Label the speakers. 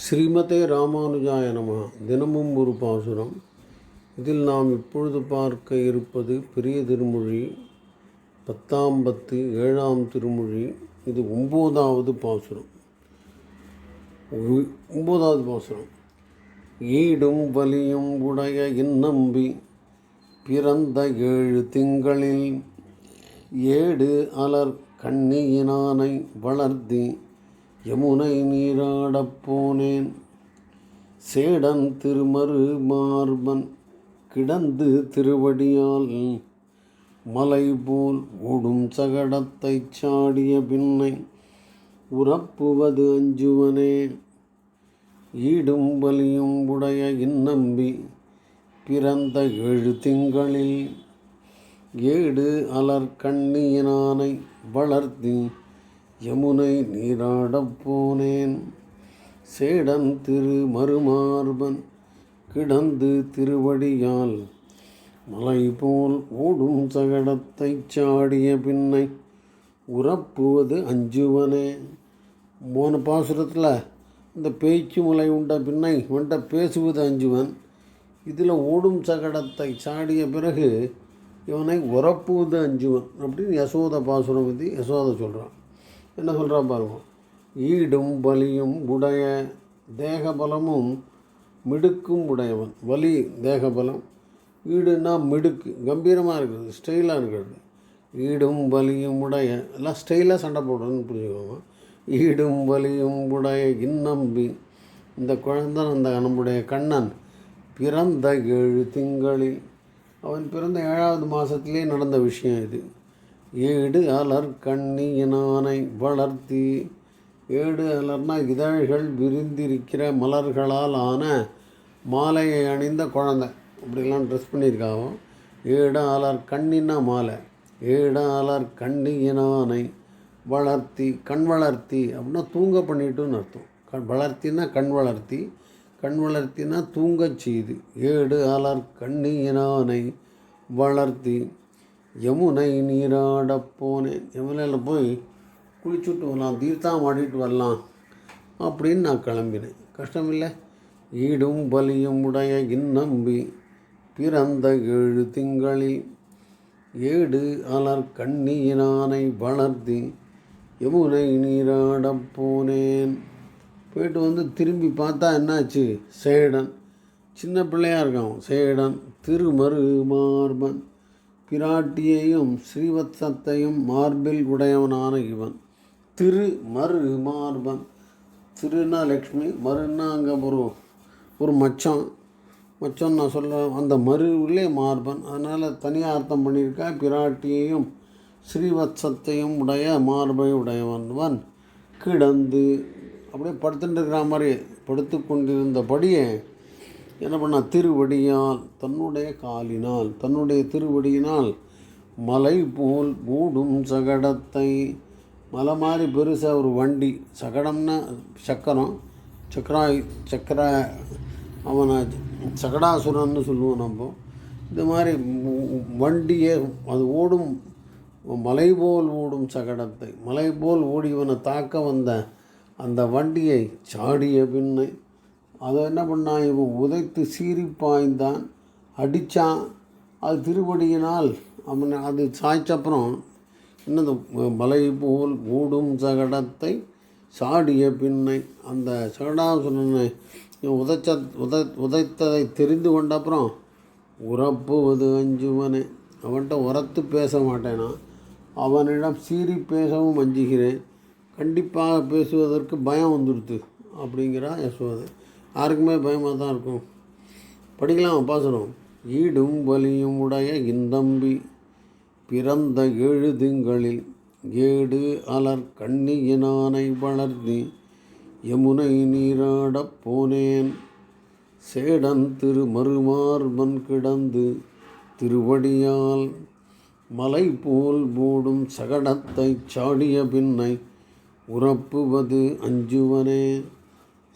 Speaker 1: ஸ்ரீமதே ராமானுஜாய நம. தினமும் ஒரு பாசுரம். இதில் நாம் இப்பொழுது பார்க்க இருப்பது பெரிய திருமொழி பத்தாம் பத்து ஏழாம் திருமொழி. இது ஒம்போதாவது பாசுரம். ஒம்போதாவது பாசுரம். ஈடும் வலியும் உடைய இந்நம்பி பிறந்த ஏழு திங்களில் ஏடு அலர் கண்ணியினானை வளர்த்தி யமுனை நீராடப் போனேன். சேடன் திருமரு மார்பன் கிடந்து திருவடியால் மலை போல் ஓடும் சகடத்தை சாடிய பின்னை உறப்புவது அஞ்சுவனே. ஈடும் வலியும் உடைய இந்நம்பி பிறந்த ஏழு திங்களில் ஏடு அலர் கண்ணியனானை வளர்த்தி யமுனை நீராடப் போனேன். சேடன் திரு மறுமார்பன் கிடந்து திருவடியால் மலை போல் ஓடும் சகடத்தைச் சாடிய பின்னை உறப்புவது அஞ்சுவனே. போன பாசுரத்தில் இந்த பேச்சு முலை உண்ட பின்னை உண்ட பேசுவது அஞ்சுவன். இதில் ஓடும் சகடத்தை சாடிய பிறகு இவனை உறப்புவது அஞ்சுவன் அப்படின்னு யசோத பாசுரம் பற்றி யசோத சொல்கிறான் என்ன சொல்கிறான் பாருங்க. ஈடும் வலியும் உடைய தேகபலமும் மிடுக்கும் உடையவன். வலி தேகபலம். ஈடுனா மிடுக்கு. கம்பீரமாக இருக்கிறது ஸ்டைலாக இருக்கிறது. ஈடும் வலியும் உடைய எல்லாம் ஸ்டைலாக சண்டை போடுறதுன்னு புரிஞ்சுக்கோங்க. ஈடும் வலியும் உடைய இன்னம்பி. இந்த குழந்தை அந்த நம்முடைய கண்ணன் பிறந்த ஏழு திங்களில். அவன் பிறந்த ஏழாவது மாதத்துலேயே நடந்த விஷயம் இது. ஏடு அலர் கண்ணியினானை வளர்த்தி ஏடு அலர்னா இதழ்கள் விரிந்திருக்கிற மலர்களால் ஆன மாலையை அணிந்த குழந்தை. அப்படிலாம் ட்ரெஸ் பண்ணியிருக்காவோ. ஏடு அலர் கண்ணினா மாலை. ஏடு அலர் கண்ணியினானை வளர்த்தி கண் வளர்த்தி அப்படின்னா தூங்க பண்ணிட்டுன்னு அர்த்தம். கண் வளர்த்தினா கண் வளர்த்தி கண் வளர்த்தினா தூங்கச் செய்து. ஏடு அலர் கண்ணியினானை வளர்த்தி யமுனை நீராடப்போனேன் யமுனையில் போய் குளிச்சுட்டு வரலாம் தீர்த்தம் ஆடிட்டு வரலாம் அப்படின்னு நான் கிளம்பினேன். கஷ்டமில்லை. ஈடும் பலியும் உடைய இந்நம்பி பிறந்த ஏழு திங்களில் ஏடு அலர் கண்ணியினானை வளர்த்தி யமுனை நீராடப் போனேன். போயிட்டு வந்து திரும்பி பார்த்தா என்னாச்சு? சேடன். சின்ன பிள்ளையாக இருக்கான். சேடன் திருமரு மார்பன் பிராட்டியையும் ஸ்ரீவத்சத்தையும் மார்பில் உடையவனான இவன். திரு மறு மார்பன். திருனா லக்ஷ்மி மறுன்னா அங்கே ஒரு ஒரு மச்சம் மச்சம் நான் சொல்ல அந்த மறுவிலே மார்பன். அதனால் தனியாக அர்த்தம் பண்ணியிருக்கா பிராட்டியையும் ஸ்ரீவத்சத்தையும் உடைய மார்பை உடையவன்வன். கிடந்து அப்படியே படுத்துட்டு இருக்கிற மாதிரி படுத்து கொண்டிருந்தபடியே என்ன பண்ணால் திருவடியால் தன்னுடைய காலினால் தன்னுடைய திருவடியினால் மலை போல் மூடும் சகடத்தை. மலை மாதிரி பெருசாக ஒரு வண்டி சகடம்னா சக்கரம் சக்கரா சக்கர அவனை சகடாசுரன்னு சொல்லுவோம் நம்ம. இந்த மாதிரி வண்டியை அது ஓடும் மலை போல் ஓடும் சகடத்தை மலை போல் ஓடிவனை தாக்க வந்த அந்த வண்டியை சாடிய பின்னை அதை என்ன பண்ணான்? இவன் உதைத்து சீறி பாய்ந்தான். அடித்தான் அது திருவடியினால் அவன் அது சாய்ச்சப்புறம் என்னது மலை போல் ஓடும் சகடத்தை சாடிய பின்னை அந்த சகடாசுரனை உதைச்ச உதை உதைத்ததை தெரிந்து கொண்ட அப்புறம் உறப்புவது அஞ்சுவனே. அவன்கிட்ட உரத்து பேச மாட்டேனா? அவனிடம் சீறி பேசவும் அஞ்சுகிறேன் கண்டிப்பாக பேசுவதற்கு பயம் வந்துடுத்து அப்படிங்கிறா யசோதை. யாருக்குமே பயமாக தான் இருக்கும். படிக்கலாம் பாசனம் ஈடும் வலியும் உடைய இந்தம்பி பிறந்த ஏழு திங்களில் ஏடு அலர் கண்ணியினானை வளர்த்தி யமுனை நீராடப் போனேன். சேடன் திரு மறுமார்பன் கிடந்து திருவடியால் மலை போல் மூடும் சகடத்தைச் சாடிய பின்னை உறப்புவது அஞ்சுவனே.